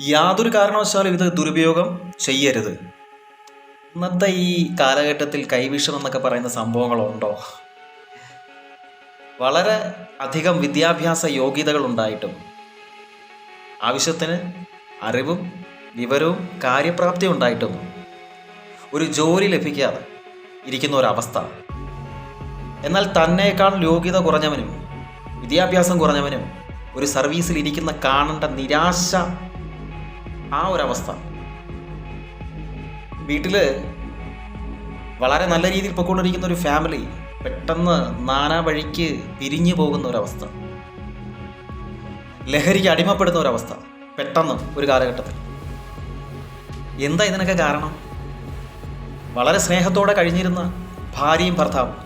യാതൊരു കാരണവശാലും ഇത് ദുരുപയോഗം ചെയ്യരുത്. ഇന്നത്തെ ഈ കാലഘട്ടത്തിൽ കൈവിഷം എന്നൊക്കെ പറയുന്ന സംഭവങ്ങളുണ്ടോ? വളരെ അധികം വിദ്യാഭ്യാസ യോഗ്യതകൾ ഉണ്ടായിട്ടും ആവശ്യത്തിന് അറിവും വിവരവും കാര്യപ്രാപ്തി ഉണ്ടായിട്ടും ഒരു ജോലി ലഭിക്കാതെ ഇരിക്കുന്ന ഒരവസ്ഥ. എന്നാൽ തന്നേക്കാൾ യോഗ്യത കുറഞ്ഞവനും വിദ്യാഭ്യാസം കുറഞ്ഞവനും ഒരു സർവീസിൽ ഇരിക്കുന്ന കാണേണ്ട നിരാശ ആ ഒരവസ്ഥ. വീട്ടിൽ വളരെ നല്ല രീതിയിൽ പൊയ്ക്കൊണ്ടിരിക്കുന്ന ഒരു ഫാമിലി പെട്ടെന്ന് നാനാ വഴിക്ക് പിരിഞ്ഞു പോകുന്ന ഒരവസ്ഥ. ലഹരിക്ക് അടിമപ്പെടുന്ന ഒരവസ്ഥ പെട്ടെന്ന് ഒരു കാലഘട്ടത്തിൽ. എന്താ ഇതിനൊക്കെ കാരണം? വളരെ സ്നേഹത്തോടെ കഴിഞ്ഞിരുന്ന ഭാര്യയും ഭർത്താവും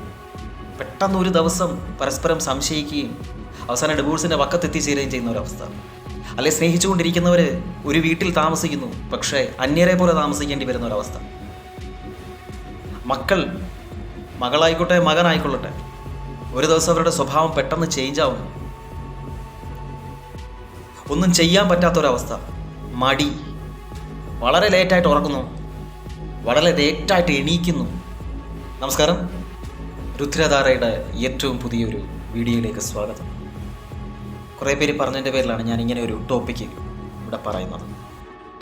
പെട്ടെന്ന് ഒരു ദിവസം പരസ്പരം സംശയിക്കുകയും അവസാനം ഡിവോഴ്സിന്റെ വക്കത്തെത്തിച്ചേരുകയും ചെയ്യുന്ന ഒരവസ്ഥ. അല്ലെ സ്നേഹിച്ചുകൊണ്ടിരിക്കുന്നവർ ഒരു വീട്ടിൽ താമസിക്കുന്നു പക്ഷേ അന്യരെ പോലെ താമസിക്കേണ്ടി വരുന്ന ഒരവസ്ഥ. മക്കൾ മകളായിക്കോട്ടെ മകനായിക്കൊള്ളട്ടെ ഒരു ദിവസം അവരുടെ സ്വഭാവം പെട്ടെന്ന് ചേഞ്ച് ആവുന്നു. ഒന്നും ചെയ്യാൻ പറ്റാത്തൊരവസ്ഥ. മടി. വളരെ ലേറ്റായിട്ട് ഉറങ്ങുന്നു വളരെ ലേറ്റായിട്ട് എണീക്കുന്നു. നമസ്കാരം. രുദ്രധാരയുടെ ഏറ്റവും പുതിയൊരു വീഡിയോയിലേക്ക് സ്വാഗതം. കുറേ പേര് പറഞ്ഞതിന്റെ പേരിലാണ് ഞാൻ ഇങ്ങനെ ഒരു ടോപ്പിക്ക് ഇവിടെ പറയുന്നത്.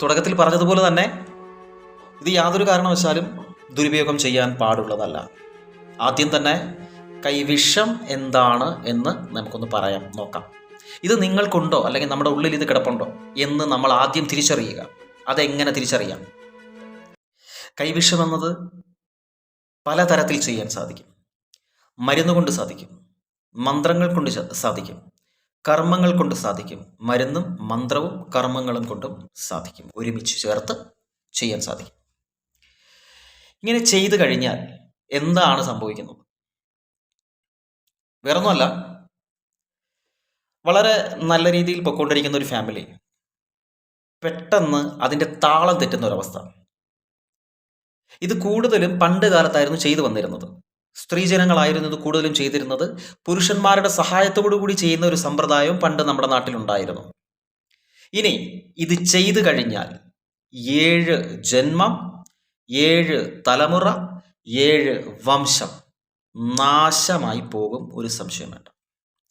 തുടക്കത്തിൽ പറഞ്ഞതുപോലെ തന്നെ ഇത് യാതൊരു കാരണവശാലും ദുരുപയോഗം ചെയ്യാൻ പാടുള്ളതല്ല. ആദ്യം തന്നെ കൈവിഷം എന്താണ് എന്ന് നമുക്കൊന്ന് പറയാം നോക്കാം. ഇത് നിങ്ങൾക്കുണ്ടോ? അല്ലെങ്കിൽ നമ്മുടെ ഉള്ളിൽ ഇത് കിടപ്പുണ്ടോ? എന്ന് നമ്മൾ ആദ്യം തിരിച്ചറിയുക. അതെങ്ങനെ തിരിച്ചറിയാം? കൈവിഷം എന്നത് പലതരത്തിൽ ചെയ്യാൻ സാധിക്കും. മരുന്ന് കൊണ്ട് സാധിക്കും. മന്ത്രങ്ങൾ കൊണ്ട് സാധിക്കും. കർമ്മങ്ങൾ കൊണ്ട് സാധിക്കും. മരുന്നും മന്ത്രവും കർമ്മങ്ങളും കൊണ്ടും സാധിക്കും. ഒരുമിച്ച് ചേർത്ത് ചെയ്യാൻ സാധിക്കും. ഇങ്ങനെ ചെയ്തു കഴിഞ്ഞാൽ എന്താണ് സംഭവിക്കുന്നത്? വേറൊന്നുമല്ല. വളരെ നല്ല രീതിയിൽ പൊയ്ക്കൊണ്ടിരിക്കുന്ന ഒരു ഫാമിലി പെട്ടെന്ന് അതിന്റെ താളം തെറ്റുന്ന ഒരവസ്ഥ ഇത് കൂടുതലും പണ്ട് കാലത്തായിരുന്നു ചെയ്തു വന്നിരുന്നത്. സ്ത്രീജനങ്ങളായിരുന്നു ഇത് കൂടുതലും ചെയ്തിരുന്നത് പുരുഷന്മാരുടെ സഹായത്തോടു കൂടി ചെയ്യുന്ന ഒരു സമ്പ്രദായവും പണ്ട് നമ്മുടെ നാട്ടിലുണ്ടായിരുന്നു. ഇനി ഇത് ചെയ്തു കഴിഞ്ഞാൽ ഏഴ് ജന്മം ഏഴ് തലമുറ ഏഴ് വംശം നാശമായി പോകും ഒരു സംശയം വേണ്ട.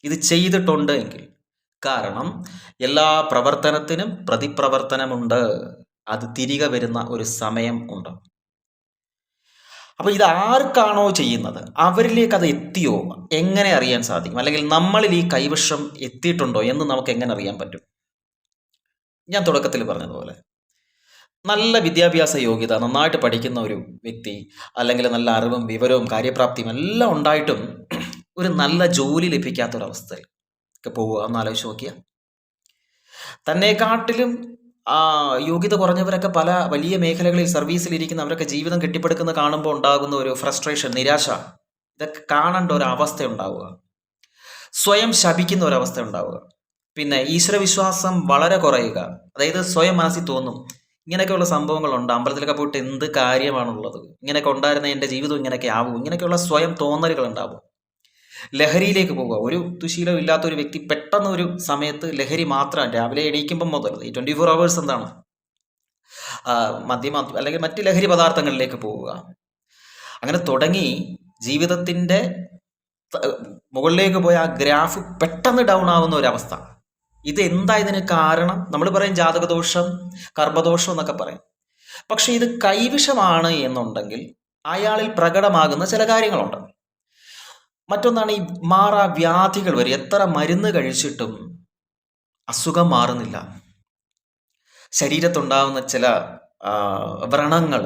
ഇത് ചെയ്തിട്ടുണ്ട് എങ്കിൽ കാരണം എല്ലാ പ്രവർത്തനത്തിനും പ്രതിപ്രവർത്തനമുണ്ട്. അത് തിരികെ വരുന്ന ഒരു സമയം ഉണ്ട്. അപ്പൊ ഇത് ആർക്കാണോ ചെയ്യുന്നത്? അവരിലേക്ക് അത് എത്തിയോ? എങ്ങനെ അറിയാൻ സാധിക്കും? അല്ലെങ്കിൽ നമ്മളിൽ ഈ കൈവശം എത്തിയിട്ടുണ്ടോ എന്ന് നമുക്ക് എങ്ങനെ അറിയാൻ പറ്റും? ഞാൻ തുടക്കത്തിൽ പറഞ്ഞതുപോലെ നല്ല വിദ്യാഭ്യാസ യോഗ്യത നന്നായിട്ട് പഠിക്കുന്ന ഒരു വ്യക്തി അല്ലെങ്കിൽ നല്ല അറിവും വിവരവും കാര്യപ്രാപ്തിയും എല്ലാം ഉണ്ടായിട്ടും ഒരു നല്ല ജോലി ലഭിക്കാത്തൊരവസ്ഥയിൽ പോവുക. എന്നാലോചിച്ച് നോക്കിയാൽ നോക്കിയ. തന്നെക്കാട്ടിലും ആ, യോഗ്യത കുറഞ്ഞവരൊക്കെ പല വലിയ മേഖലകളിൽ സർവീസിലിരിക്കുന്ന അവരൊക്കെ ജീവിതം കെട്ടിപ്പടുക്കുന്ന കാണുമ്പോൾ ഉണ്ടാകുന്ന ഒരു ഫ്രസ്ട്രേഷൻ നിരാശ. ഇതൊക്കെ കാണേണ്ട ഒരു അവസ്ഥ ഉണ്ടാവുക. സ്വയം ശപിക്കുന്ന ഒരവസ്ഥ ഉണ്ടാവുക. പിന്നെ ഈശ്വരവിശ്വാസം വളരെ കുറയുക. അതായത് സ്വയം മനസ്സിൽ തോന്നും ഇങ്ങനെയൊക്കെയുള്ള സംഭവങ്ങളുണ്ട്. അമ്പലത്തിലൊക്കെ പോയിട്ട് എന്ത് കാര്യമാണുള്ളത്? ഇങ്ങനെയൊക്കെ ഉണ്ടായിരുന്ന എന്റെ ജീവിതം ഇങ്ങനെയൊക്കെ ആവും. ഇങ്ങനെയൊക്കെയുള്ള സ്വയം തോന്നലുകൾ ഉണ്ടാവും. ലഹരിയിലേക്ക് പോവുക ഒരു ദുശീലം ഇല്ലാത്ത ഒരു വ്യക്തി പെട്ടെന്ന് ഒരു സമയത്ത് ലഹരി മാത്രം രാവിലെ എണീക്കുമ്പം മുതൽ ഈ ട്വന്റി ഫോർ അവേഴ്സ് എന്താണ്? ആ, മദ്യം അല്ലെങ്കിൽ മറ്റ് ലഹരി പദാർത്ഥങ്ങളിലേക്ക് പോവുക അങ്ങനെ തുടങ്ങി ജീവിതത്തിന്റെ മുകളിലേക്ക് പോയ ആ ഗ്രാഫ് പെട്ടെന്ന് ഡൗൺ ആവുന്ന ഒരവസ്ഥ. ഇത് എന്താ ഇതിന് കാരണം? നമ്മൾ പറയും ജാതകദോഷം കർമ്മദോഷം എന്നൊക്കെ പറയും. പക്ഷെ ഇത് കൈവിഷമാണ് എന്നുണ്ടെങ്കിൽ അയാളിൽ പ്രകടമാകുന്ന ചില കാര്യങ്ങളുണ്ട്. മറ്റൊന്നാണ് ഈ മാറാ വ്യാധികൾ വരെ. എത്ര മരുന്ന് കഴിച്ചിട്ടും അസുഖം മാറുന്നില്ല. ശരീരത്തുണ്ടാവുന്ന ചില വ്രണങ്ങൾ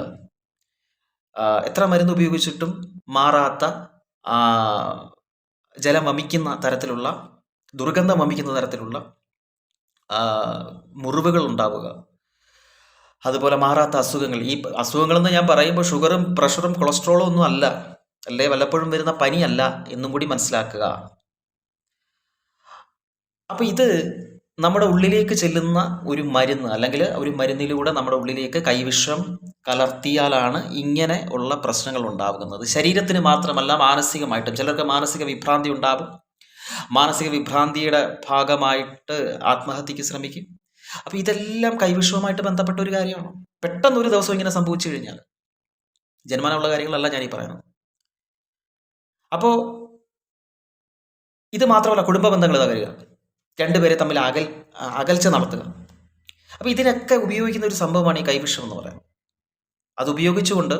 എത്ര മരുന്ന് ഉപയോഗിച്ചിട്ടും മാറാത്ത ജലം വമിക്കുന്ന തരത്തിലുള്ള ദുർഗന്ധം വമിക്കുന്ന തരത്തിലുള്ള മുറിവുകൾ ഉണ്ടാവുക. അതുപോലെ മാറാത്ത അസുഖങ്ങൾ. ഈ അസുഖങ്ങളെന്ന് ഞാൻ പറയുമ്പോൾ ഷുഗറും പ്രഷറും കൊളസ്ട്രോളും ഒന്നും അല്ല. അല്ലേ? വല്ലപ്പോഴും വരുന്ന പനിയല്ല എന്നും കൂടി മനസ്സിലാക്കുക. അപ്പൊ ഇത് നമ്മുടെ ഉള്ളിലേക്ക് ചെല്ലുന്ന ഒരു മരുന്ന് അല്ലെങ്കിൽ ഒരു മരുന്നിലൂടെ നമ്മുടെ ഉള്ളിലേക്ക് കൈവിഷം കലർത്തിയാലാണ് ഇങ്ങനെ ഉള്ള പ്രശ്നങ്ങൾ ഉണ്ടാകുന്നത്. ശരീരത്തിന് മാത്രമല്ല മാനസികമായിട്ടും. ചിലർക്ക് മാനസിക വിഭ്രാന്തി ഉണ്ടാകും. മാനസിക വിഭ്രാന്തിയുടെ ഭാഗമായിട്ട് ആത്മഹത്യക്ക് ശ്രമിക്കും. അപ്പോൾ ഇതെല്ലാം കൈവിഷവുമായിട്ട് ബന്ധപ്പെട്ട ഒരു കാര്യമാണ്. പെട്ടെന്ന് ഒരു ദിവസം ഇങ്ങനെ സംഭവിച്ചു കഴിഞ്ഞാൽ ജന്മനമുള്ള കാര്യങ്ങളല്ല ഞാൻ ഈ പറയുന്നത്. അപ്പോൾ ഇത് മാത്രമല്ല കുടുംബ ബന്ധങ്ങൾ തകരുക. രണ്ടുപേരെ തമ്മിൽ അകൽ അകൽച്ച നടത്തുക. അപ്പോൾ ഇതിനൊക്കെ ഉപയോഗിക്കുന്ന ഒരു സംഭവമാണ് ഈ കൈവിഷം എന്ന് പറയുന്നത്. അത് ഉപയോഗിച്ചുകൊണ്ട്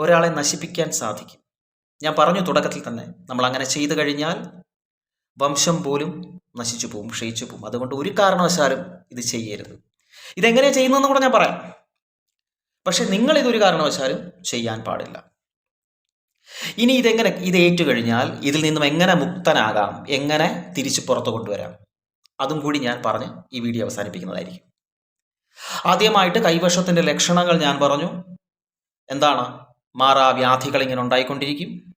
ഒരാളെ നശിപ്പിക്കാൻ സാധിക്കും. ഞാൻ പറഞ്ഞു തുടക്കത്തിൽ തന്നെ നമ്മൾ അങ്ങനെ ചെയ്തു കഴിഞ്ഞാൽ വംശം പോലും നശിച്ചു പോവും ക്ഷയിച്ചു പോവും. അതുകൊണ്ട് ഒരു കാരണവശാലും ഇത് ചെയ്യരുത്. ഇതെങ്ങനെയാണ് ചെയ്യുന്നതെന്ന് കൂടെ ഞാൻ പറയാം. പക്ഷെ നിങ്ങൾ ഇതൊരു കാരണവശാലും ചെയ്യാൻ പാടില്ല. ഇനി ഇതെങ്ങനെ ഇത് ഏറ്റു കഴിഞ്ഞാൽ ഇതിൽ നിന്നും എങ്ങനെ മുക്തനാകാം എങ്ങനെ തിരിച്ചു പുറത്തു കൊണ്ടുവരാം? അതും കൂടി ഞാൻ പറഞ്ഞ് ഈ വീഡിയോ അവസാനിപ്പിക്കുന്നതായിരിക്കും. ആദ്യമായിട്ട് കൈവശത്തിന്റെ ലക്ഷണങ്ങൾ ഞാൻ പറഞ്ഞു. എന്താണ്? മാറാ വ്യാധികൾ ഇങ്ങനെ ഉണ്ടായിക്കൊണ്ടിരിക്കും.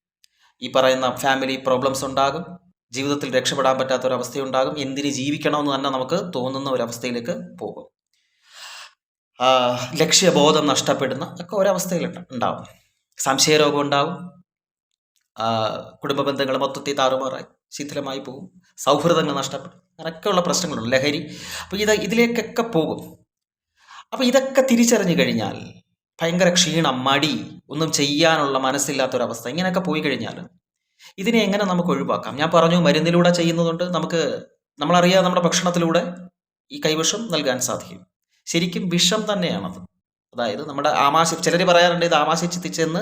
ഈ പറയുന്ന ഫാമിലി പ്രോബ്ലംസ് ഉണ്ടാകും. ജീവിതത്തിൽ രക്ഷപ്പെടാൻ പറ്റാത്ത ഒരു അവസ്ഥയുണ്ടാകും എന്തിന് ജീവിക്കണമെന്ന് തന്നെ നമുക്ക് തോന്നുന്ന ഒരു അവസ്ഥയിലേക്ക് പോകും. ലക്ഷ്യബോധം നഷ്ടപ്പെടുന്ന ഒക്കെ ഒരവസ്ഥയിൽ ഉണ്ടാവും. സംശയരോഗം ഉണ്ടാവും. കുടുംബ ബന്ധങ്ങൾ മൊത്തത്തിൽ താറുമാറായി. ശിഥിലമായി പോകും. സൗഹൃദങ്ങൾ നഷ്ടപ്പെടും. അങ്ങനെയൊക്കെയുള്ള പ്രശ്നങ്ങളുണ്ട്. ലഹരി. അപ്പോൾ ഇത് ഇതിലേക്കൊക്കെ പോകും. അപ്പോൾ ഇതൊക്കെ തിരിച്ചറിഞ്ഞു കഴിഞ്ഞാൽ ഭയങ്കര ക്ഷീണം മടി ഒന്നും ചെയ്യാനുള്ള മനസ്സില്ലാത്തൊരവസ്ഥ ഇങ്ങനെയൊക്കെ പോയി കഴിഞ്ഞാൽ ഇതിനെ എങ്ങനെ നമുക്ക് ഒഴിവാക്കാം? ഞാൻ പറഞ്ഞു മരുന്നിലൂടെ ചെയ്യുന്നതുകൊണ്ട് നമുക്ക് നമ്മളറിയാതെ നമ്മുടെ ഭക്ഷണത്തിലൂടെ ഈ കൈവശം നൽകാൻ സാധിക്കും. ശരിക്കും വിഷം തന്നെയാണത്. അതായത് നമ്മുടെ ആമാശ ചിലർ പറയാറുണ്ട് ഇത് ആമാശിച്ച് ചെന്ന്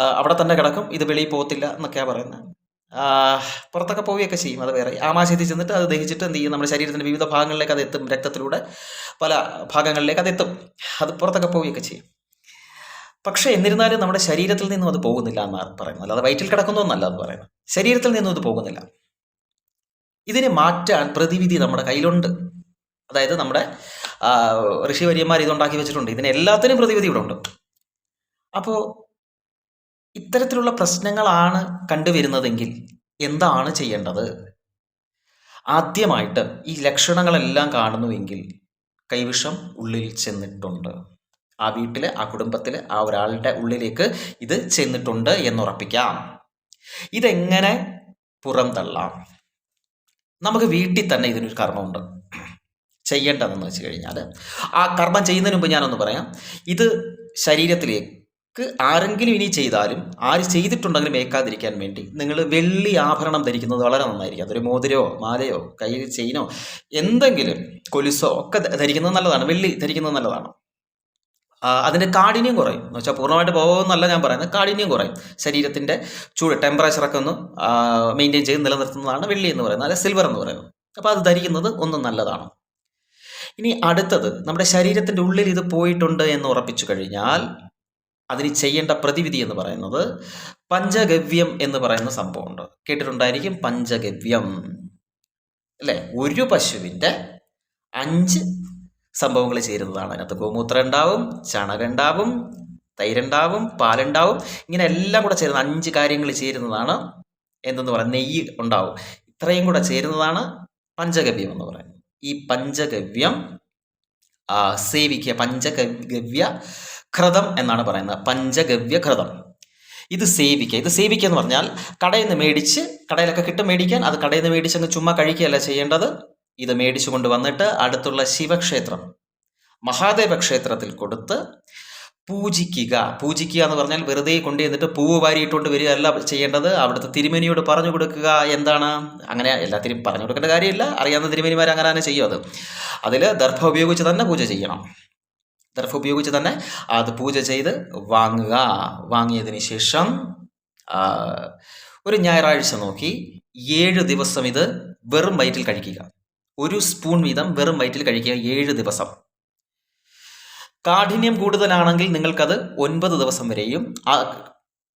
അവിടെ തന്നെ കിടക്കും ഇത് വെളിയിൽ പോകത്തില്ല എന്നൊക്കെയാണ് പറയുന്നത്. പുറത്തൊക്കെ പോവുകയൊക്കെ ചെയ്യും അത് വേറെ. ആമാശയത്തിൽ ചെന്നിട്ട് അത് ദഹിച്ചിട്ട് എന്ത് ചെയ്യും? നമ്മുടെ ശരീരത്തിന്റെ വിവിധ ഭാഗങ്ങളിലേക്ക് അത് എത്തും രക്തത്തിലൂടെ പല ഭാഗങ്ങളിലേക്ക് അത് എത്തും. അത് പുറത്തൊക്കെ പോവുകയൊക്കെ ചെയ്യും. പക്ഷേ എന്നിരുന്നാലും നമ്മുടെ ശരീരത്തിൽ നിന്നും അത് പോകുന്നില്ല എന്നാണ് പറയുന്നത്. അല്ലാതെ വയറ്റിൽ കിടക്കുന്നു എന്നല്ല അത് പറയുന്നത്. ശരീരത്തിൽ നിന്നും അത് പോകുന്നില്ല. ഇതിനെ മാറ്റാൻ പ്രതിവിധി നമ്മുടെ കയ്യിലുണ്ട്. അതായത് നമ്മുടെ ആ, ഋഷിവര്യന്മാർ ഇതുണ്ടാക്കി വെച്ചിട്ടുണ്ട്. ഇതിന് എല്ലാത്തിനും പ്രതിവിധി ഇവിടെ ഉണ്ട്. അപ്പോൾ ഇത്തരത്തിലുള്ള പ്രശ്നങ്ങളാണ് കണ്ടുവരുന്നതെങ്കിൽ എന്താണ് ചെയ്യേണ്ടത്? ആദ്യമായിട്ട് ഈ ലക്ഷണങ്ങളെല്ലാം കാണുന്നുവെങ്കിൽ കൈവിഷം ഉള്ളിൽ ചെന്നിട്ടുണ്ട്. ആ വീട്ടിൽ ആ കുടുംബത്തിൽ ആ ഒരാളുടെ ഉള്ളിലേക്ക് ഇത് ചെന്നിട്ടുണ്ട് എന്നുറപ്പിക്കാം. ഇതെങ്ങനെ പുറം തള്ളാം? നമുക്ക് വീട്ടിൽ തന്നെ ഇതിനൊരു കർമ്മമുണ്ട്. ചെയ്യേണ്ടതെന്ന് വെച്ച് കഴിഞ്ഞാൽ ആ കർമ്മം ചെയ്യുന്നതിന് മുമ്പ് ഞാനൊന്ന് പറയാം. ഇത് ശരീരത്തിലേക്ക് ആരെങ്കിലും ഇനി ചെയ്താലും ആര് ചെയ്തിട്ടുണ്ടെങ്കിലും ഏക്കാതിരിക്കാൻ വേണ്ടി നിങ്ങൾ വെള്ളി ആഭരണം ധരിക്കുന്നത് വളരെ നന്നായിരിക്കും. അതൊരു മോതിരോ മാലയോ കയ്യിൽ ചെയിനോ എന്തെങ്കിലും കൊലുസോ ഒക്കെ ധരിക്കുന്നത് നല്ലതാണ്. വെള്ളി ധരിക്കുന്നത് നല്ലതാണ്. അതിന്റെ കാഠിന്യം കുറയും. എന്ന് വെച്ചാൽ പൂർണമായിട്ട് പോകുമെന്നല്ല ഞാൻ പറയുന്നത്. കാഠിന്യം കുറയും. ശരീരത്തിന്റെ ചൂട് ടെമ്പറേച്ചറൊക്കെ ഒന്ന് മെയിന്റെയിൻ ചെയ്ത് നിലനിർത്തുന്നതാണ് വെള്ളി എന്ന് പറയുന്നത്. അല്ലെ സിൽവർ എന്ന് പറയുന്നത്. അപ്പോൾ അത് ധരിക്കുന്നത് ഒന്നും നല്ലതാണ്. ഇനി അടുത്തത് നമ്മുടെ ശരീരത്തിന്റെ ഉള്ളിൽ ഇത് പോയിട്ടുണ്ട് എന്ന് ഉറപ്പിച്ചു കഴിഞ്ഞാൽ അതിന് ചെയ്യേണ്ട പ്രതിവിധി എന്ന് പറയുന്നത് പഞ്ചഗവ്യം എന്ന് പറയുന്ന സംഭവമുണ്ട്. കേട്ടിട്ടുണ്ടായിരിക്കും പഞ്ചഗവ്യം. അല്ലേ? ഒരു പശുവിന്റെ അഞ്ച് സംഭവങ്ങൾ ചേരുന്നതാണ്. അതിനകത്ത് ഗോമൂത്രം ഉണ്ടാവും ചണകം ഉണ്ടാവും തൈരുണ്ടാവും പാലുണ്ടാവും. ഇങ്ങനെ എല്ലാം കൂടെ ചേരുന്ന അഞ്ച് കാര്യങ്ങൾ ചേരുന്നതാണ് എന്തെന്ന് പറയുന്നത്? നെയ്യ് ഉണ്ടാവും. ഇത്രയും കൂടെ ചേരുന്നതാണ് പഞ്ചഗവ്യം എന്ന് പറയുന്നത്. ഈ പഞ്ചഗവ്യം സേവിക്കുക പഞ്ചഗവ്യ ഘൃതം എന്നാണ് പറയുന്നത്. പഞ്ചഗവ്യ ഘൃതം ഇത് സേവിക്കുക. ഇത് സേവിക്കുക എന്ന് പറഞ്ഞാൽ കടയിൽ നിന്ന് മേടിച്ച് കടയിലൊക്കെ കിട്ടും മേടിക്കാൻ. അത് കടയിൽ നിന്ന് മേടിച്ച് അങ്ങ് ചുമ്മാ കഴിക്കുകയല്ല ചെയ്യേണ്ടത്. ഇത് മേടിച്ചു കൊണ്ട് വന്നിട്ട് അടുത്തുള്ള ശിവക്ഷേത്രം മഹാദേവ ക്ഷേത്രത്തിൽ കൊടുത്ത് പൂജിക്കുക. പൂജിക്കുക എന്ന് പറഞ്ഞാൽ വെറുതെ കൊണ്ടു ചെന്നിട്ട് പൂവ് വാരിയിട്ടുകൊണ്ട് വരികയല്ല ചെയ്യേണ്ടത്. അവിടുത്തെ തിരുമേനിയോട് പറഞ്ഞു കൊടുക്കുക എന്താണ്? അങ്ങനെ എല്ലാത്തിനും പറഞ്ഞു കൊടുക്കേണ്ട കാര്യമില്ല. അറിയാവുന്ന തിരുമേനിമാർ അങ്ങനെ തന്നെ ചെയ്യും അത്. അതിൽ ദർഭ ഉപയോഗിച്ച് തന്നെ പൂജ ചെയ്യണം. ദർഭ ഉപയോഗിച്ച് തന്നെ അത് പൂജ ചെയ്ത് വാങ്ങുക. വാങ്ങിയതിന് ശേഷം ഒരു ഞായറാഴ്ച നോക്കി ഏഴ് ദിവസം ഇത് വെറും വയറ്റിൽ കഴിക്കുക. ഒരു സ്പൂൺ വീതം വെറും വയറ്റിൽ കഴിക്കുക ഏഴ് ദിവസം. കാഠിന്യം കൂടുതലാണെങ്കിൽ നിങ്ങൾക്കത് ഒൻപത് ദിവസം വരെയും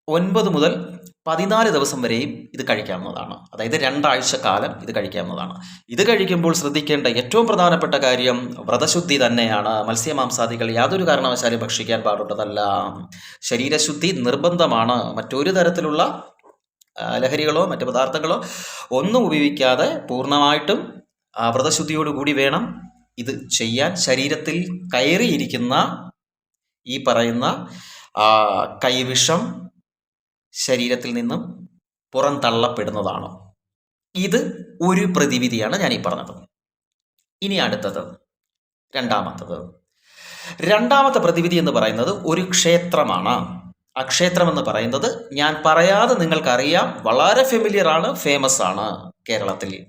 ഒൻപത് മുതൽ പതിനാല് ദിവസം വരെയും ഇത് കഴിക്കാവുന്നതാണ്. അതായത് രണ്ടാഴ്ച കാലം ഇത് കഴിക്കാവുന്നതാണ്. ഇത് കഴിക്കുമ്പോൾ ശ്രദ്ധിക്കേണ്ട ഏറ്റവും പ്രധാനപ്പെട്ട കാര്യം വ്രതശുദ്ധി തന്നെയാണ്. മത്സ്യമാംസാദികൾ യാതൊരു കാരണവശാലും ഭക്ഷിക്കാൻ പാടുള്ളതല്ല. ശരീരശുദ്ധി നിർബന്ധമാണ്. മറ്റൊരു തരത്തിലുള്ള ലഹരികളോ മറ്റു പദാർത്ഥങ്ങളോ ഒന്നും ഉപയോഗിക്കാതെ പൂർണമായിട്ടും വ്രതശുദ്ധിയോടുകൂടി വേണം ഇത് ചെയ്യാൻ ശരീരത്തിൽ കയറിയിരിക്കുന്ന ഈ പറയുന്ന കൈവിഷം ശരീരത്തിൽ നിന്നും പുറന്തള്ളപ്പെടുന്നതാണ് ഇത് ഒരു പ്രതിവിധിയാണ് ഞാൻ ഈ പറഞ്ഞത്. ഇനി അടുത്തത് രണ്ടാമത്തത്. രണ്ടാമത്തെ പ്രതിവിധി എന്ന് പറയുന്നത് ഒരു ക്ഷേത്രമാണ്. ആ ക്ഷേത്രം എന്ന് പറയുന്നത് ഞാൻ പറയാതെ നിങ്ങൾക്കറിയാം വളരെ ഫെമിലിയർ ആണ് ഫേമസ് ആണ് കേരളത്തിൽ.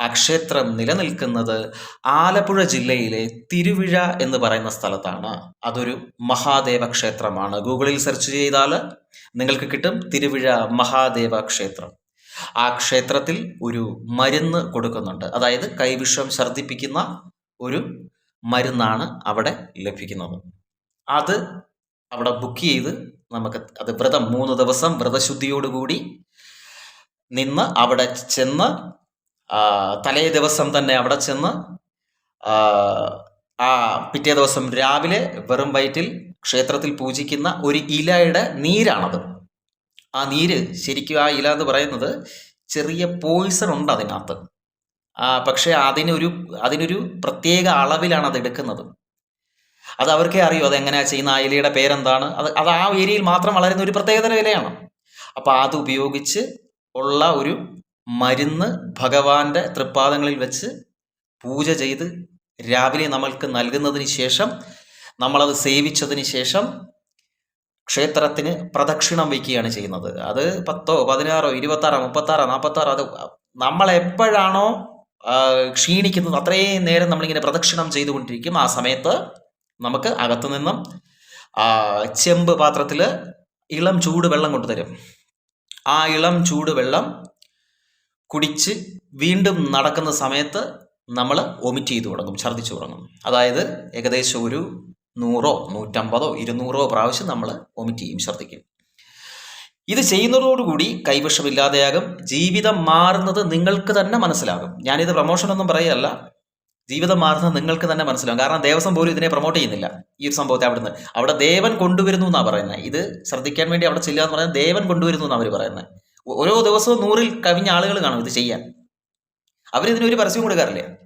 അക്ഷേത്രം നിലനിൽക്കുന്നത് ആലപ്പുഴ ജില്ലയിലെ തിരുവിഴ എന്ന് പറയുന്ന സ്ഥലത്താണ്. അതൊരു മഹാദേവ ക്ഷേത്രമാണ്. ഗൂഗിളിൽ സെർച്ച് ചെയ്താൽ നിങ്ങൾക്ക് കിട്ടും തിരുവിഴ മഹാദേവ ക്ഷേത്രം. ആ ക്ഷേത്രത്തിൽ ഒരു മരുന്ന് കൊടുക്കുന്നുണ്ട്. അതായത് കൈവിഷം ഛർദ്ദിപ്പിക്കുന്ന ഒരു മരുന്നാണ് അവിടെ ലഭിക്കുന്നത്. അത് അവിടെ ബുക്ക് ചെയ്ത് നമുക്ക് അത് വ്രതം മൂന്ന് ദിവസം വ്രതശുദ്ധിയോടുകൂടി നിന്ന് അവിടെ ചെന്ന് തലേ ദിവസം തന്നെ അവിടെ ചെന്ന് ആ, പിറ്റേ ദിവസം രാവിലെ വെറും വയറ്റിൽ ക്ഷേത്രത്തിൽ പൂജിക്കുന്ന ഒരു ഇലയുടെ നീരാണത്. ആ നീര് ശരിക്കും ആ ഇല എന്ന് പറയുന്നത് ചെറിയ പോയിസൺ ഉണ്ട് അതിനകത്ത്. പക്ഷേ അതിനൊരു അതിനൊരു പ്രത്യേക അളവിലാണ് അത് എടുക്കുന്നത്. അത് അവർക്കേ അറിയൂ അത് എങ്ങനെയാണ് ചെയ്യുന്ന ആ ഇലയുടെ പേരെന്താണ്? അത് അത് ആ ഏരിയയിൽ മാത്രം വളരുന്ന ഒരു പ്രത്യേകതര ഇലയാണ് അപ്പോൾ അത് ഉപയോഗിച്ച് ഉള്ള ഒരു മരുന്ന് ഭഗവാന്റെ തൃപ്പാദങ്ങളിൽ വെച്ച് പൂജ ചെയ്ത് രാവിലെ നമ്മൾക്ക് നൽകുന്നതിന് ശേഷം നമ്മളത് സേവിച്ചതിന് ശേഷം ക്ഷേത്രത്തിന് പ്രദക്ഷിണം വയ്ക്കുകയാണ് ചെയ്യുന്നത്. അത് പത്തോ പതിനാറോ ഇരുപത്താറോ മുപ്പത്താറോ നാൽപ്പത്താറോ അത് നമ്മൾ എപ്പോഴാണോ ക്ഷീണിക്കുന്നത് അത്രയും നേരം നമ്മളിങ്ങനെ പ്രദക്ഷിണം ചെയ്തുകൊണ്ടിരിക്കും. ആ സമയത്ത് നമുക്ക് അകത്തു നിന്നും ചെമ്പ് പാത്രത്തിൽ ഇളം ചൂട് വെള്ളം കൊണ്ടുതരും ആ ഇളം ചൂട് വെള്ളം കുടിച്ച് വീണ്ടും നടക്കുന്ന സമയത്ത് നമ്മൾ ഒമിറ്റ് ചെയ്തു തുടങ്ങും ഛർദ്ദിച്ചു തുടങ്ങും. അതായത് ഏകദേശം ഒരു നൂറോ നൂറ്റമ്പതോ ഇരുന്നൂറോ പ്രാവശ്യം നമ്മൾ ഒമിറ്റ് ചെയ്യും ഛർദ്ദിക്കും. ഇത് ചെയ്യുന്നതോടുകൂടി കൈവശമില്ലാതെയാകും ജീവിതം മാറുന്നത് നിങ്ങൾക്ക് തന്നെ മനസ്സിലാകും. ഞാനിത് പ്രൊമോഷനൊന്നും പറയുകയല്ല. ജീവിതം മാറുന്നത് നിങ്ങൾക്ക് തന്നെ മനസ്സിലാവും. കാരണം ദേവസ്വം പോലും ഇതിനെ പ്രൊമോട്ട് ചെയ്യുന്നില്ല. ഈ ഒരു സംഭവത്തെ അവിടുന്ന്. അവിടെ ദേവൻ കൊണ്ടുവരുന്നു എന്നാണ് പറയുന്നത്. ഇത് ശ്രദ്ധിക്കാൻ വേണ്ടി അവിടെ ചെല്ലുക എന്ന് പറയുന്നത് ദേവൻ കൊണ്ടുവരുന്നു എന്നാണ് അവർ പറയുന്നത്. ഓരോ ദിവസവും നൂറിൽ കവിഞ്ഞ ആളുകൾ കാണും ഇത് ചെയ്യാൻ. അവരിതിനൊരു പരസ്യം കൊടുക്കാറില്ല.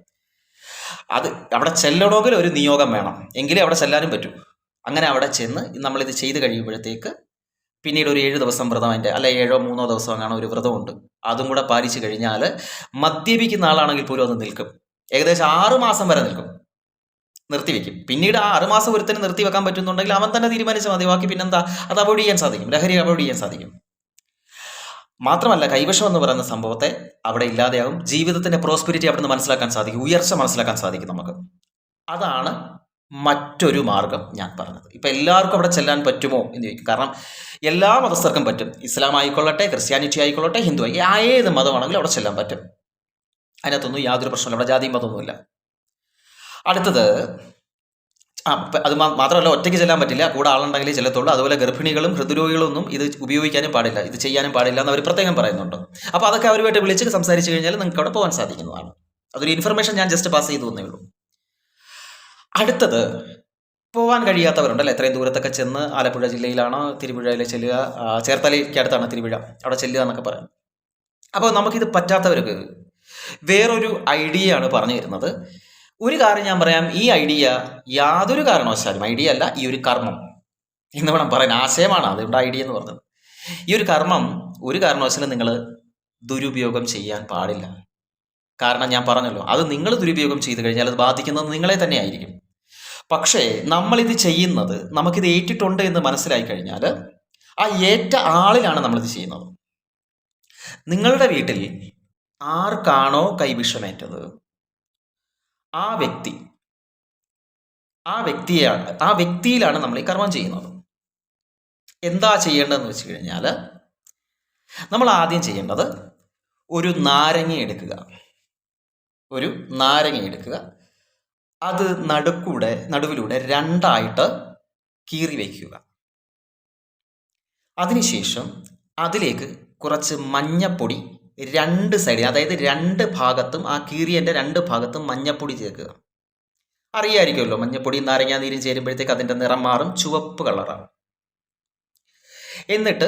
അത് അവിടെ ചെല്ലണമെങ്കിൽ ഒരു നിയോഗം വേണം. എങ്കിലേ അവിടെ ചെല്ലാനും പറ്റൂ. അങ്ങനെ അവിടെ ചെന്ന് നമ്മളിത് ചെയ്ത് കഴിയുമ്പോഴത്തേക്ക് പിന്നീട് ഒരു ഏഴ് ദിവസം വ്രതം അതിന്റെ അല്ല ഏഴോ മൂന്നോ ദിവസം അങ്ങനെ ഒരു വ്രതമുണ്ട്. അതും കൂടെ പാലിച്ചു കഴിഞ്ഞാൽ മദ്യപിക്കുന്ന ആളാണെങ്കിൽ പോലും അത് നിൽക്കും. ഏകദേശം ആറ് മാസം വരെ നിൽക്കും. നിർത്തിവെക്കും പിന്നീട് ആ ആറ് മാസം ഒരുത്തന് നിർത്തി വെക്കാൻ പറ്റുന്നുണ്ടെങ്കിൽ അവൻ തന്നെ തീരുമാനിച്ചാൽ മതി. ബാക്കി പിന്നെന്താ? അത് അവോയ്ഡ് ചെയ്യാൻ സാധിക്കും. ലഹരി അവോയ്ഡ് ചെയ്യാൻ സാധിക്കും. മാത്രമല്ല കൈവശം എന്ന് പറയുന്ന സംഭവത്തെ അവിടെ ഇല്ലാതെയാകും ജീവിതത്തിന്റെ പ്രോസ്പെരിറ്റി അവിടെ നിന്ന് മനസ്സിലാക്കാൻ സാധിക്കും. ഉയർച്ച മനസ്സിലാക്കാൻ സാധിക്കും നമുക്ക്. അതാണ് മറ്റൊരു മാർഗം ഞാൻ പറഞ്ഞത്. ഇപ്പം എല്ലാവർക്കും അവിടെ ചെല്ലാൻ പറ്റുമോ എന്ന് ചോദിക്കും. കാരണം എല്ലാ മതസ്ഥർക്കും പറ്റും. ഇസ്ലാം ആയിക്കൊള്ളട്ടെ ക്രിസ്ത്യാനിറ്റി ആയിക്കൊള്ളട്ടെ ഹിന്ദു ആയി ഏത് മതമാണെങ്കിലും അവിടെ ചെല്ലാൻ പറ്റും. അതിനകത്തൊന്നും യാതൊരു പ്രശ്നമില്ല അവിടെ ജാതി മതമൊന്നുമില്ല അടുത്തത് അത് മാത്രമല്ല ഒറ്റയ്ക്ക് ചെല്ലാൻ പറ്റില്ല. കൂടെ ആളുണ്ടെങ്കിലേ ചെല്ലത്തുള്ളൂ. അതുപോലെ ഗർഭിണികളും ഹൃദ്രോഗികളൊന്നും ഇത് ഉപയോഗിക്കാനും പാടില്ല. ഇത് ചെയ്യാനും പാടില്ല എന്ന് അവർ പ്രത്യേകം പറയുന്നുണ്ട്. അപ്പോൾ അതൊക്കെ അവരുമായിട്ട് വിളിച്ച് സംസാരിച്ച് കഴിഞ്ഞാൽ നിങ്ങൾക്ക് അവിടെ പോകാൻ സാധിക്കുന്നതാണ്. അതൊരു ഇൻഫർമേഷൻ ഞാൻ ജസ്റ്റ് പാസ് ചെയ്തു തന്നേ ഉള്ളൂ. അടുത്തത് പോകാൻ കഴിയാത്തവരുണ്ടല്ലോ എത്രയും ദൂരത്തൊക്കെ ചെന്ന് ആലപ്പുഴ ജില്ലയിലാണ് തിരുപുഴയിൽ ചെല്ലുക? ചേർത്തലയ്ക്ക് അടുത്താണ് തിരുപുഴ. അവിടെ ചെല്ലുക എന്നൊക്കെ പറയാം. അപ്പോൾ നമുക്കിത് പറ്റാത്തവർക്ക് വേറൊരു ഐഡിയ ആണ് പറഞ്ഞു തരുന്നത്. ഒരു കാര്യം ഞാൻ പറയാം ഈ ഐഡിയ യാതൊരു കാരണവശാലും ഐഡിയ അല്ല ഈ ഒരു കർമ്മം എന്ന് വേണം പറയാൻ. ആശയമാണ് അതുകൊണ്ട് ഐഡിയ എന്ന് പറഞ്ഞത്. ഈ ഒരു കർമ്മം ഒരു കാരണവശാലും നിങ്ങൾ ദുരുപയോഗം ചെയ്യാൻ പാടില്ല. കാരണം ഞാൻ പറഞ്ഞല്ലോ അത് നിങ്ങൾ ദുരുപയോഗം ചെയ്തു കഴിഞ്ഞാൽ അത് ബാധിക്കുന്നത് നിങ്ങളെ തന്നെ ആയിരിക്കും. പക്ഷേ നമ്മളിത് ചെയ്യുന്നത് നമുക്കിത് ഏറ്റിട്ടുണ്ട് എന്ന് മനസ്സിലായി കഴിഞ്ഞാൽ ആ ഏറ്റ ആളിലാണ് നമ്മളിത് ചെയ്യുന്നത്. നിങ്ങളുടെ വീട്ടിൽ ആർക്കാണോ കൈവിഷമേറ്റത്? ആ വ്യക്തി. ആ വ്യക്തിയാണ് ആ വ്യക്തിയിലാണ് നമ്മൾ ഈ കർമ്മം ചെയ്യുന്നത്. എന്താ ചെയ്യേണ്ടതെന്ന് വെച്ച് കഴിഞ്ഞാൽ നമ്മൾ ആദ്യം ചെയ്യേണ്ടത് ഒരു നാരങ്ങ എടുക്കുക. ഒരു നാരങ്ങ എടുക്കുക. അത് നടുക്കൂടെ നടുവിലൂടെ രണ്ടായിട്ട് കീറി വയ്ക്കുക അതിനുശേഷം അതിലേക്ക് കുറച്ച് മഞ്ഞപ്പൊടി രണ്ട് സൈഡിൽ അതായത് രണ്ട് ഭാഗത്തും ആ കീറിയന്റെ രണ്ട് ഭാഗത്തും മഞ്ഞപ്പൊടി ചേർക്കുക. അറിയായിരിക്കുമല്ലോ മഞ്ഞപ്പൊടി നാരങ്ങാ നീരും ചേരുമ്പോഴത്തേക്ക് അതിന്റെ നിറം മാറും ചുവപ്പ് കളറാണ് എന്നിട്ട്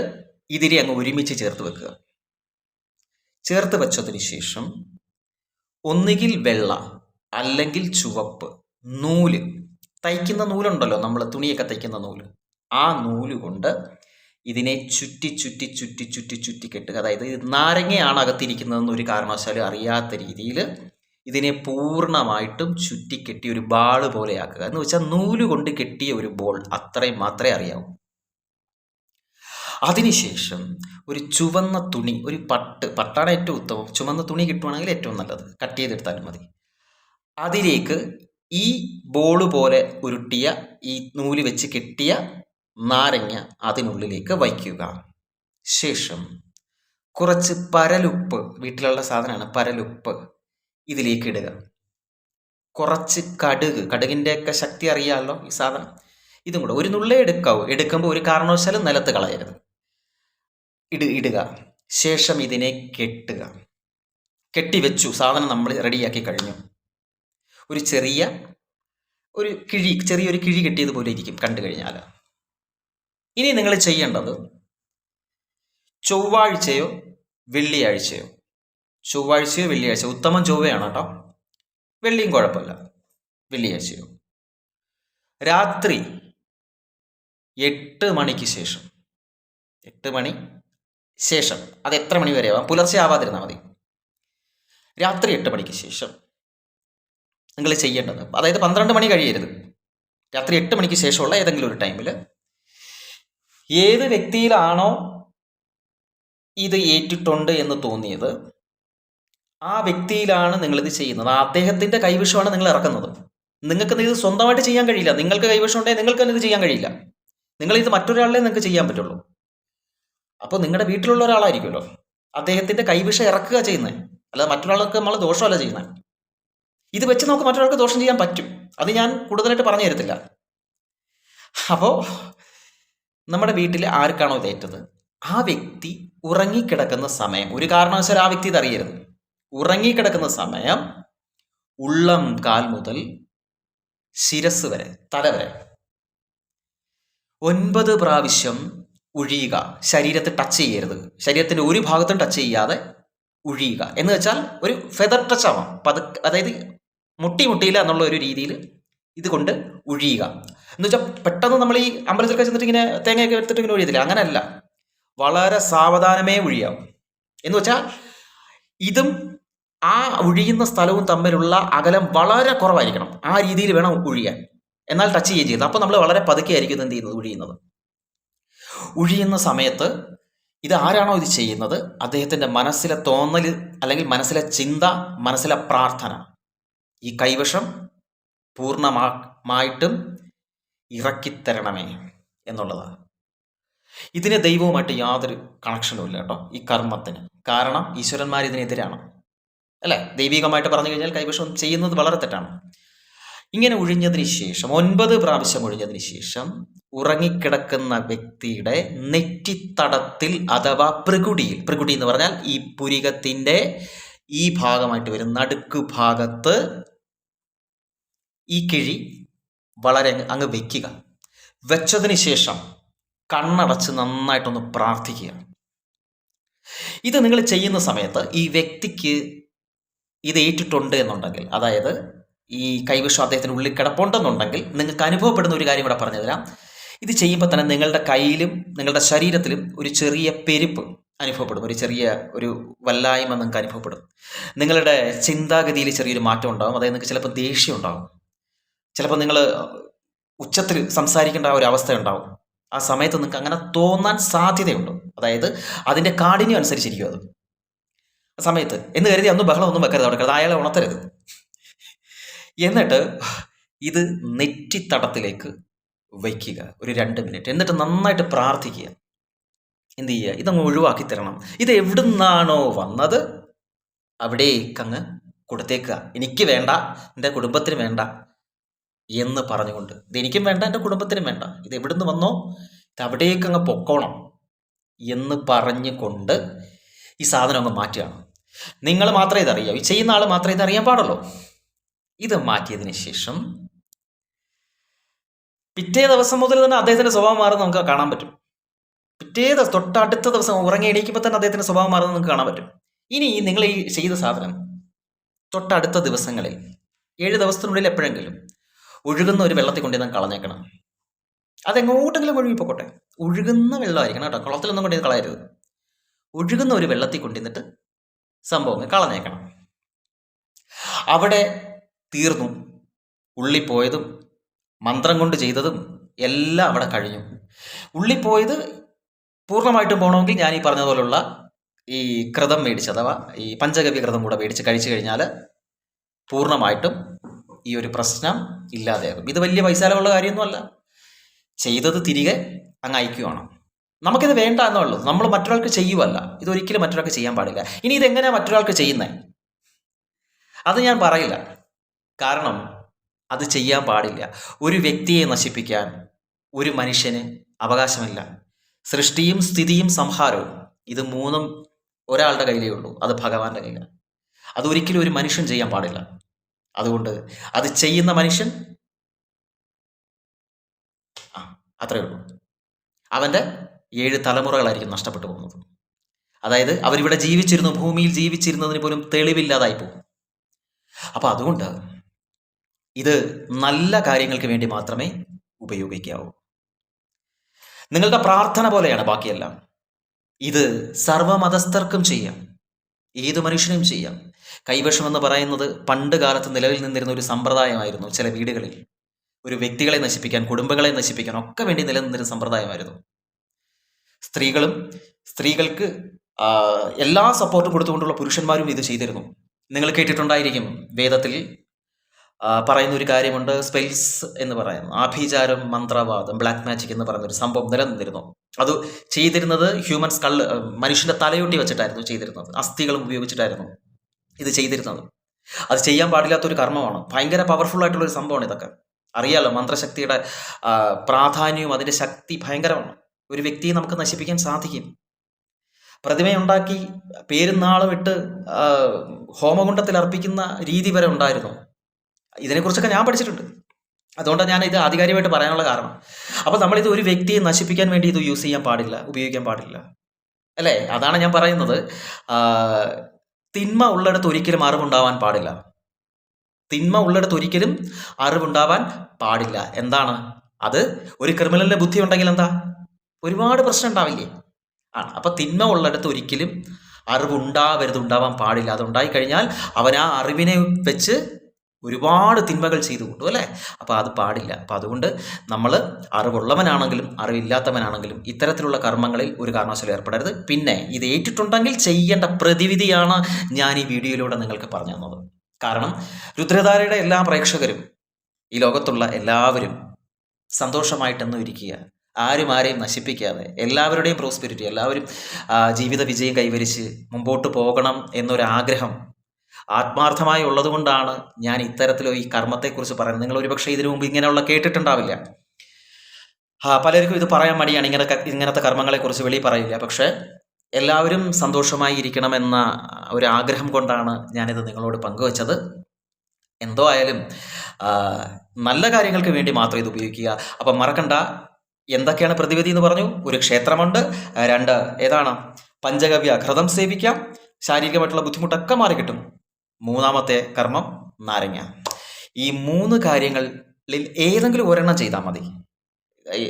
ഇതിരി അങ്ങ് ഒരുമിച്ച് ചേർത്ത് വെക്കുക. ചേർത്ത് വെച്ചതിന് ശേഷം ഒന്നുകിൽ വെള്ള അല്ലെങ്കിൽ ചുവപ്പ് നൂൽ. തയ്ക്കുന്ന നൂലുണ്ടല്ലോ നമ്മൾ തുണിയൊക്കെ തയ്ക്കുന്ന നൂൽ. ആ നൂൽ കൊണ്ട് ഇതിനെ ചുറ്റി ചുറ്റി ചുറ്റി ചുറ്റി ചുറ്റി കെട്ടുക. അതായത് നാരങ്ങയാണ് അകത്തിരിക്കുന്നതെന്ന് ഒരു കാരണവശാലും അറിയാത്ത രീതിയിൽ ഇതിനെ പൂർണമായിട്ടും ചുറ്റിക്കെട്ടി ഒരു ബാൾ പോലെയാക്കുക എന്ന് വെച്ചാൽ നൂൽ കൊണ്ട് കെട്ടിയ ഒരു ബോൾ അത്രയും മാത്രമേ അറിയാവൂ. അതിനുശേഷം ഒരു ചുവന്ന തുണി ഒരു പട്ട് പട്ടാണ് ഏറ്റവും ഉത്തമം. ചുവന്ന തുണി കിട്ടുവാണെങ്കിൽ ഏറ്റവും നല്ലത്. കട്ട് ചെയ്തെടുത്താലും മതി. അതിലേക്ക് ഈ ബോൾ പോലെ ഉരുട്ടിയ ഈ നൂൽ വെച്ച് കെട്ടിയ നാരങ്ങ അതിനുള്ളിലേക്ക് വയ്ക്കുക. ശേഷം കുറച്ച് പരലുപ്പ് വീട്ടിലുള്ള സാധനമാണ് പരലുപ്പ് ഇതിലേക്ക് ഇടുക. കുറച്ച് കടുക് കടുകിന്റെയൊക്കെ ശക്തി അറിയാമല്ലോ ഈ സാധനം. ഇതും കൂടെ ഒരു നുള്ളേ എടുക്കാവൂ. എടുക്കുമ്പോൾ ഒരു കാരണവശാലും നിലത്ത് കളയരുത്. ഇട ഇടുക. ശേഷം ഇതിനെ കെട്ടുക. കെട്ടിവെച്ചു സാധനം നമ്മൾ റെഡിയാക്കി കഴിഞ്ഞു. ഒരു ചെറിയ ഒരു കിഴി ചെറിയൊരു കിഴി കെട്ടിയതുപോലെ ഇരിക്കും കണ്ടു കഴിഞ്ഞാൽ. ഇനി നിങ്ങൾ ചെയ്യേണ്ടത് ചൊവ്വാഴ്ചയോ വെള്ളിയാഴ്ചയോ ചൊവ്വാഴ്ചയോ വെള്ളിയാഴ്ചയോ ഉത്തമം ചൊവ്വയാണ് കേട്ടോ. വെള്ളിയും കുഴപ്പമില്ല. വെള്ളിയാഴ്ചയോ. രാത്രി എട്ട് മണിക്ക് ശേഷം എട്ട് മണി ശേഷം അത് എത്ര മണി വരെ ആവാം? പുലർച്ചെ ആവാതിരുന്നാൽ മതി. രാത്രി എട്ട് മണിക്ക് ശേഷം നിങ്ങൾ ചെയ്യേണ്ടത് അതായത് പന്ത്രണ്ട് മണി കഴിയരുത്. രാത്രി എട്ട് മണിക്ക് ശേഷമുള്ള ഏതെങ്കിലും ഒരു ടൈമിൽ ഏത് വ്യക്തിയിലാണോ ഇത് ഏറ്റിട്ടുണ്ട് എന്ന് തോന്നിയത് ആ വ്യക്തിയിലാണ് നിങ്ങളിത് ചെയ്യുന്നത്. ആ അദ്ദേഹത്തിന്റെ കൈവശമാണ് നിങ്ങൾ ഇറക്കുന്നത്. നിങ്ങൾക്ക് ഇത് സ്വന്തമായിട്ട് ചെയ്യാൻ കഴിയില്ല. നിങ്ങൾക്ക് കൈവശം ഉണ്ടെങ്കിൽ നിങ്ങൾക്ക് തന്നെ ഇത് ചെയ്യാൻ കഴിയില്ല. നിങ്ങൾ ഇത് മറ്റൊരാളെ നിങ്ങൾക്ക് ചെയ്യാൻ പറ്റുള്ളൂ. അപ്പോൾ നിങ്ങളുടെ വീട്ടിലുള്ള ഒരാളായിരിക്കുമല്ലോ അദ്ദേഹത്തിന്റെ കൈവിഷം ഇറക്കുക ചെയ്യുന്നത്. അല്ലാതെ മറ്റൊരാൾക്ക് നമ്മൾ ദോഷമല്ല ചെയ്യുന്നത്. ഇത് വെച്ച് നമുക്ക് മറ്റൊരാൾക്ക് ദോഷം ചെയ്യാൻ പറ്റും. അത് ഞാൻ കൂടുതലായിട്ട് പറഞ്ഞു തരത്തില്ല അപ്പോൾ നമ്മുടെ വീട്ടിൽ ആർക്കാണോ ഇതേറ്റത് ആ വ്യക്തി ഉറങ്ങിക്കിടക്കുന്ന സമയം ഒരു കാരണവശാലും ആ വ്യക്തി ഇതറിയരുത് ഉറങ്ങിക്കിടക്കുന്ന സമയം ഉള്ളം കാൽ മുതൽ ശിരസ് വരെ തല വരെ. ഒൻപത് പ്രാവശ്യം ഉഴിയുക. ശരീരത്തെ ടച്ച് ചെയ്യരുത്. ശരീരത്തിന്റെ ഒരു ഭാഗത്തും ടച്ച് ചെയ്യാതെ ഉഴിയുക. എന്ന് വെച്ചാൽ ഒരു ഫെദർ ടച്ച് ആവാം. അതായത് മുട്ടി മുട്ടിയില്ല എന്നുള്ള ഒരു രീതിയിൽ ഇതുകൊണ്ട് ഉഴിയുക. എന്ന് വെച്ചാൽ പെട്ടെന്ന് നമ്മൾ ഈ അമ്പലത്തിലൊക്കെ ചെന്നിട്ട് ഇങ്ങനെ തേങ്ങയൊക്കെ എടുത്തിട്ട് ഇങ്ങനെ ഒഴിയത്തില്ല അങ്ങനെയല്ല വളരെ സാവധാനമേ ഒഴിയാവും. എന്ന് വെച്ചാൽ ഇതും ആ ഒഴിയുന്ന സ്ഥലവും തമ്മിലുള്ള അകലം വളരെ കുറവായിരിക്കണം. ആ രീതിയിൽ വേണം ഒഴിയാൻ. എന്നാൽ ടച്ച് ചെയ്യുകയും ചെയ്യുന്നത് അപ്പോൾ നമ്മൾ വളരെ പതുക്കെ ആയിരിക്കും എന്ത് ചെയ്യുന്നത്? ഒഴിയുന്നത്. ഒഴിയുന്ന സമയത്ത് ഇത് ആരാണോ ഇത് ചെയ്യുന്നത്? അദ്ദേഹത്തിന്റെ മനസ്സിലെ തോന്നൽ അല്ലെങ്കിൽ മനസ്സിലെ ചിന്ത മനസ്സിലെ പ്രാർത്ഥന. ഈ കൈവശം പൂർണമായിട്ടും ഇറക്കിത്തരണമേ എന്നുള്ളതാണ്. ഇതിന് ദൈവവുമായിട്ട് യാതൊരു കണക്ഷനും ഇല്ല കേട്ടോ ഈ കർമ്മത്തിന്. കാരണം ഈശ്വരന്മാർ ഇതിനെതിരാണ്. അല്ലേ? ദൈവികമായിട്ട് പറഞ്ഞു കഴിഞ്ഞാൽ കൈവശം ചെയ്യുന്നത് വളരെ തെറ്റാണ്. ഇങ്ങനെ ഒഴിഞ്ഞതിന് ശേഷം ഒൻപത് പ്രാവശ്യം ഒഴിഞ്ഞതിന് ശേഷം ഉറങ്ങിക്കിടക്കുന്ന വ്യക്തിയുടെ നെറ്റിത്തടത്തിൽ അഥവാ പ്രകുടിയിൽ പ്രകുടി എന്ന് പറഞ്ഞാൽ ഈ പുരികത്തിന്റെ ഈ ഭാഗമായിട്ട് വരും നടുക്ക് ഭാഗത്ത് ഈ കിഴി വളരെ അങ്ങ് വെക്കുക. വെച്ചതിന് ശേഷം കണ്ണടച്ച് നന്നായിട്ടൊന്ന് പ്രാർത്ഥിക്കുക. ഇത് നിങ്ങൾ ചെയ്യുന്ന സമയത്ത് ഈ വ്യക്തിക്ക് ഇത് ഏറ്റിട്ടുണ്ട് എന്നുണ്ടെങ്കിൽ അതായത് ഈ കൈവശം അദ്ദേഹത്തിന് ഉള്ളിൽ കിടപ്പുണ്ടെന്നുണ്ടെങ്കിൽ നിങ്ങൾക്ക് അനുഭവപ്പെടുന്ന ഒരു കാര്യം ഇവിടെ പറഞ്ഞുതരാം. ഇത് ചെയ്യുമ്പോൾ തന്നെ നിങ്ങളുടെ കയ്യിലും നിങ്ങളുടെ ശരീരത്തിലും ഒരു ചെറിയ പെരുപ്പ് അനുഭവപ്പെടും. ഒരു ചെറിയ ഒരു വല്ലായ്മ നിങ്ങൾക്ക് അനുഭവപ്പെടും. നിങ്ങളുടെ ചിന്താഗതിയിൽ ചെറിയൊരു മാറ്റം ഉണ്ടാകും അതായത് നിങ്ങൾക്ക് ചിലപ്പോൾ ദേഷ്യം ഉണ്ടാകും ചിലപ്പോൾ നിങ്ങൾ ഉച്ചത്തിൽ സംസാരിക്കേണ്ട ഒരു അവസ്ഥ ഉണ്ടാവും ആ സമയത്ത് നിങ്ങൾക്ക് അങ്ങനെ തോന്നാൻ സാധ്യതയുണ്ട്. അതായത് അതിന്റെ കാഠിന്യം അനുസരിച്ചിരിക്കും അത്. ആ സമയത്ത് എന്ന് കരുതി അന്ന് ബഹളം ഒന്നും വെക്കരുത് അവിടെ കരുത് അയാളെ ഉണർത്തരുത്. എന്നിട്ട് ഇത് നെറ്റിത്തടത്തിലേക്ക് വയ്ക്കുക. ഒരു രണ്ട് മിനിറ്റ്. എന്നിട്ട് നന്നായിട്ട് പ്രാർത്ഥിക്കുക. എന്ത് ചെയ്യുക? ഇതങ്ങ് ഒഴിവാക്കി തരണം. ഇത് എവിടുന്നാണോ വന്നത് അവിടേക്കങ്ങ് കൊടുത്തേക്കുക. എനിക്ക് വേണ്ട. എന്റെ കുടുംബത്തിന് വേണ്ട. എന്ന് പറഞ്ഞുകൊണ്ട് ഇത് എനിക്കും വേണ്ട എന്റെ കുടുംബത്തിനും വേണ്ട. ഇത് എവിടുന്ന് വന്നോ? ഇത് അവിടേക്കങ്ങ് പൊക്കോണം. എന്ന് പറഞ്ഞുകൊണ്ട് ഈ സാധനം അങ്ങ് മാറ്റുകയാണ്. നിങ്ങൾ മാത്രമേ ഇതറിയാവൂ ഈ ചെയ്യുന്ന ആൾ മാത്രമേ ഇതറിയാൻ പാടുള്ളൂ. ഇത് മാറ്റിയതിന് ശേഷം പിറ്റേ ദിവസം മുതൽ തന്നെ അദ്ദേഹത്തിന്റെ സ്വഭാവം മാറുന്നത് നമുക്ക് കാണാൻ പറ്റും. പിറ്റേ ദിവസം തൊട്ടടുത്ത ദിവസം ഉറങ്ങി എണീക്കുമ്പോൾ തന്നെ അദ്ദേഹത്തിന്റെ സ്വഭാവം മാറുന്നത് നമുക്ക് കാണാൻ പറ്റും. ഇനി നിങ്ങൾ ഈ ചെയ്ത സാധനം തൊട്ടടുത്ത ദിവസങ്ങളിൽ ഏഴ് ദിവസത്തിനുള്ളിൽ എപ്പോഴെങ്കിലും ഒഴുകുന്ന ഒരു വെള്ളത്തിൽ കൊണ്ടുവന്ന് കളഞ്ഞേക്കണം. അതെങ്ങോട്ടെങ്കിലും ഒഴുകിപ്പോട്ടെ ഒഴുകുന്ന വെള്ളമായിരിക്കണം കേട്ടോ. കുളത്തിലൊന്നും കൊണ്ടുവന്ന് കളയരുത്. ഒഴുകുന്ന ഒരു വെള്ളത്തിൽ കൊണ്ടുവന്നിട്ട് സംഭവങ്ങൾ കളഞ്ഞേക്കണം. അവിടെ തീർന്നു. ഉള്ളിപ്പോയതും മന്ത്രം കൊണ്ട് ചെയ്തതും എല്ലാം അവിടെ കഴിഞ്ഞു. ഉള്ളിപ്പോയത് പൂർണമായിട്ടും പോകണമെങ്കിൽ ഞാൻ ഈ പറഞ്ഞതുപോലുള്ള ഈ കൃതം മേടിച്ച് അഥവാ ഈ പഞ്ചഗവ്യ കൃതം കൂടെ മേടിച്ച് കഴിച്ചു കഴിഞ്ഞാൽ പൂർണമായിട്ടും ഈ ഒരു പ്രശ്നം ഇല്ലാതെയാകും. ഇത് വലിയ പൈസകളുള്ള കാര്യമൊന്നുമല്ല. ചെയ്തത് തിരികെ അങ്ങ് അയക്കുകയാണ് നമുക്കിത് വേണ്ട എന്നുള്ളൂ. നമ്മൾ മറ്റൊരാൾക്ക് ചെയ്യുവല്ല. ഇതൊരിക്കലും മറ്റൊരാൾക്ക് ചെയ്യാൻ പാടില്ല. ഇനി ഇതെങ്ങനെയാണ് മറ്റൊരാൾക്ക് ചെയ്യുന്നത് അത് ഞാൻ പറയില്ല. കാരണം അത് ചെയ്യാൻ പാടില്ല. ഒരു വ്യക്തിയെ നശിപ്പിക്കാൻ ഒരു മനുഷ്യന് അവകാശമില്ല. സൃഷ്ടിയും സ്ഥിതിയും സംഹാരവും. ഇത് മൂന്നും ഒരാളുടെ കയ്യിലേ ഉള്ളൂ. അത് ഭഗവാന്റെ കയ്യിലാണ്. അതൊരിക്കലും ഒരു മനുഷ്യൻ ചെയ്യാൻ പാടില്ല. അതുകൊണ്ട് അത് ചെയ്യുന്ന മനുഷ്യൻ ആ അത്രയേ ഉള്ളൂ. അവന്റെ ഏഴ് തലമുറകളായിരിക്കും നഷ്ടപ്പെട്ടു പോകുന്നത്. അതായത് അവരിവിടെ ജീവിച്ചിരുന്നു ഭൂമിയിൽ ജീവിച്ചിരുന്നതിന് പോലും തെളിവില്ലാതായി പോകും. അപ്പോൾ അതുകൊണ്ട് ഇത് നല്ല കാര്യങ്ങൾക്ക് വേണ്ടി മാത്രമേ ഉപയോഗിക്കാവൂ. നിങ്ങളുടെ പ്രാർത്ഥന പോലെയാണ് ബാക്കിയെല്ലാം. ഇത് സർവമതസ്ഥർക്കും ചെയ്യാം. ഏത് മനുഷ്യനും ചെയ്യാം. കൈവശം എന്ന് പറയുന്നത് പണ്ട് കാലത്ത് നിലവിൽ നിന്നിരുന്ന ഒരു സമ്പ്രദായമായിരുന്നു ചില വീടുകളിൽ. ഒരു വ്യക്തികളെ നശിപ്പിക്കാൻ കുടുംബങ്ങളെ നശിപ്പിക്കാൻ ഒക്കെ വേണ്ടി നിലനിന്നിരുന്ന സമ്പ്രദായമായിരുന്നു. സ്ത്രീകളും സ്ത്രീകൾക്ക് എല്ലാ സപ്പോർട്ടും കൊടുത്തുകൊണ്ടുള്ള പുരുഷന്മാരും ഇത് ചെയ്തിരുന്നു. നിങ്ങൾ കേട്ടിട്ടുണ്ടായിരിക്കും വേദത്തിൽ പറയുന്ന ഒരു കാര്യമുണ്ട് സ്പെൽസ് എന്ന് പറയുന്നു. ആഭിചാരം മന്ത്രവാദം ബ്ലാക്ക് മാജിക് എന്ന് പറയുന്ന ഒരു സംഭവം നിലനിന്നിരുന്നു. അത് ചെയ്തിരുന്നത് ഹ്യൂമൻസ് കള്ള് മനുഷ്യന്റെ തലയൊട്ടി വെച്ചിട്ടായിരുന്നു ചെയ്തിരുന്നത്. അസ്ഥികളും ഉപയോഗിച്ചിട്ടായിരുന്നു. ഇത് ചെയ്തിരുന്നത്. അത് ചെയ്യാൻ പാടില്ലാത്ത ഒരു കർമ്മമാണ്. ഭയങ്കര പവർഫുൾ ആയിട്ടുള്ള ഒരു സംഭവമാണ് ഇതൊക്കെ. അറിയാലോ മന്ത്രശക്തിയുടെ പ്രാധാന്യവും അതിന്റെ ശക്തി ഭയങ്കരമാണ്. ഒരു വ്യക്തിയെ നമുക്ക് നശിപ്പിക്കാൻ സാധിക്കും. പ്രതിമയുണ്ടാക്കി പേരും നാളും ഇട്ട് ഹോമകുണ്ടത്തിൽ അർപ്പിക്കുന്ന രീതി വരെ ഉണ്ടായിരുന്നു. ഇതിനെക്കുറിച്ചൊക്കെ ഞാൻ പഠിച്ചിട്ടുണ്ട്. അതുകൊണ്ടാണ് ഞാൻ ഇത് ആധികാരികമായിട്ട് പറയാനുള്ള കാരണം. അപ്പോൾ നമ്മളിത് ഒരു വ്യക്തിയെ നശിപ്പിക്കാൻ വേണ്ടി ഇത് യൂസ് ചെയ്യാൻ പാടില്ല ഉപയോഗിക്കാൻ പാടില്ല. അല്ലേ? അതാണ് ഞാൻ പറയുന്നത്. തിന്മ ഉള്ളിടത്ത് ഒരിക്കലും അറിവുണ്ടാവാൻ പാടില്ല. തിന്മ ഉള്ളിടത്ത് ഒരിക്കലും അറിവുണ്ടാവാൻ പാടില്ല. എന്താണ്? അത് ഒരു ക്രിമിനലിന്റെ ബുദ്ധി ഉണ്ടെങ്കിൽ എന്താ? ഒരുപാട് പ്രശ്നം ഉണ്ടാവില്ലേ? ആണ്. അപ്പൊ തിന്മ ഉള്ളിടത്ത് ഒരിക്കലും അറിവുണ്ടാവരുത് ഉണ്ടാവാൻ പാടില്ല. അതുണ്ടായി കഴിഞ്ഞാൽ അവൻ ആ അറിവിനെ വെച്ച് ഒരുപാട് തിന്മകൾ ചെയ്തു കൂട്ടും അല്ലേ? അപ്പോൾ അത് പാടില്ല. അപ്പോൾ അതുകൊണ്ട് നമ്മൾ അറിവുള്ളവനാണെങ്കിലും അറിവില്ലാത്തവനാണെങ്കിലും ഇത്തരത്തിലുള്ള കർമ്മങ്ങളിൽ ഒരു കാരണവശാലും ഏർപ്പെടരുത്. പിന്നെ ഇത് ഏറ്റിട്ടുണ്ടെങ്കിൽ ചെയ്യേണ്ട പ്രതിവിധിയാണ് ഞാൻ ഈ വീഡിയോയിലൂടെ നിങ്ങൾക്ക് പറഞ്ഞു തന്നത്. കാരണം രുദ്രധാരയുടെ എല്ലാ പ്രേക്ഷകരും ഈ ലോകത്തുള്ള എല്ലാവരും സന്തോഷമായിട്ടെന്നും ഇരിക്കുക ആരും ആരെയും നശിപ്പിക്കാതെ എല്ലാവരുടെയും പ്രോസ്പെരിറ്റി എല്ലാവരും ജീവിത വിജയം കൈവരിച്ച് മുമ്പോട്ട് പോകണം എന്നൊരാഗ്രഹം ആത്മാർത്ഥമായി ഉള്ളതുകൊണ്ടാണ് ഞാൻ ഇത്തരത്തിലോ ഈ കർമ്മത്തെക്കുറിച്ച് പറയുന്നത്. നിങ്ങൾ ഒരുപക്ഷെ ഇതിനു മുമ്പ് ഇങ്ങനെയുള്ള കേട്ടിട്ടുണ്ടാവില്ല. പലർക്കും ഇത് പറയാൻ മടിയാണ്. ഇങ്ങനെ ഇങ്ങനത്തെ കർമ്മങ്ങളെക്കുറിച്ച് വെളി പറയില്ല. പക്ഷേ എല്ലാവരും സന്തോഷമായി ഇരിക്കണമെന്ന ഒരു ആഗ്രഹം കൊണ്ടാണ് ഞാനിത് നിങ്ങളോട് പങ്കുവച്ചത്. എന്തോ ആയാലും നല്ല കാര്യങ്ങൾക്ക് വേണ്ടി മാത്രം ഇത് ഉപയോഗിക്കുക. അപ്പം മറക്കണ്ട. എന്തൊക്കെയാണ് പ്രതിവിധി എന്ന് പറഞ്ഞു? ഒരു ക്ഷേത്രമുണ്ട്. രണ്ട് ഏതാണ്? പഞ്ചഗവ്യ ഘൃതം സേവിക്കാം. ശാരീരികമായിട്ടുള്ള ബുദ്ധിമുട്ടൊക്കെ മാറി കിട്ടും മൂന്നാമത്തെ കർമ്മം നാരങ്ങ. ഈ മൂന്ന് കാര്യങ്ങളിൽ ഏതെങ്കിലും ഒരെണ്ണം ചെയ്താൽ മതി.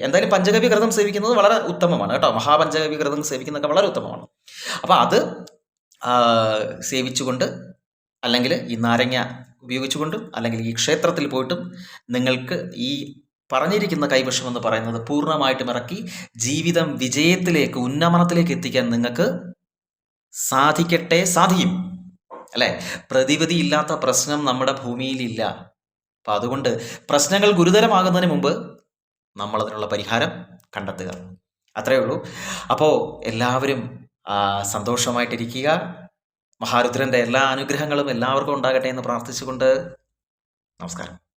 എന്തായാലും പഞ്ചഗവ്യ സേവിക്കുന്നത് വളരെ ഉത്തമമാണ് കേട്ടോ. മഹാപഞ്ചഗവ്യ ഘൃതം സേവിക്കുന്നതൊക്കെ വളരെ ഉത്തമമാണ്. അപ്പോൾ അത് സേവിച്ചുകൊണ്ട് അല്ലെങ്കിൽ ഈ നാരങ്ങ ഉപയോഗിച്ചുകൊണ്ടും അല്ലെങ്കിൽ ഈ ക്ഷേത്രത്തിൽ പോയിട്ടും നിങ്ങൾക്ക് ഈ പറഞ്ഞിരിക്കുന്ന കൈവശം എന്ന് പറയുന്നത് പൂർണമായിട്ടും ഇറക്കി ജീവിതം വിജയത്തിലേക്ക് ഉന്നമനത്തിലേക്ക് എത്തിക്കാൻ നിങ്ങൾക്ക് സാധിക്കട്ടെ സാധിക്കും. അല്ലേ? പ്രതിവിധി ഇല്ലാത്ത പ്രശ്നം നമ്മുടെ ഭൂമിയിലില്ല. അപ്പം അതുകൊണ്ട് പ്രശ്നങ്ങൾ ഗുരുതരമാകുന്നതിന് മുമ്പ് നമ്മൾ അതിനുള്ള പരിഹാരം കണ്ടെത്തുക. അത്രയേ ഉള്ളൂ. അപ്പോൾ എല്ലാവരും സന്തോഷമായിട്ടിരിക്കുക. മഹാരുദ്രന്റെ എല്ലാ അനുഗ്രഹങ്ങളും എല്ലാവർക്കും ഉണ്ടാകട്ടെ എന്ന് പ്രാർത്ഥിച്ചുകൊണ്ട് നമസ്കാരം.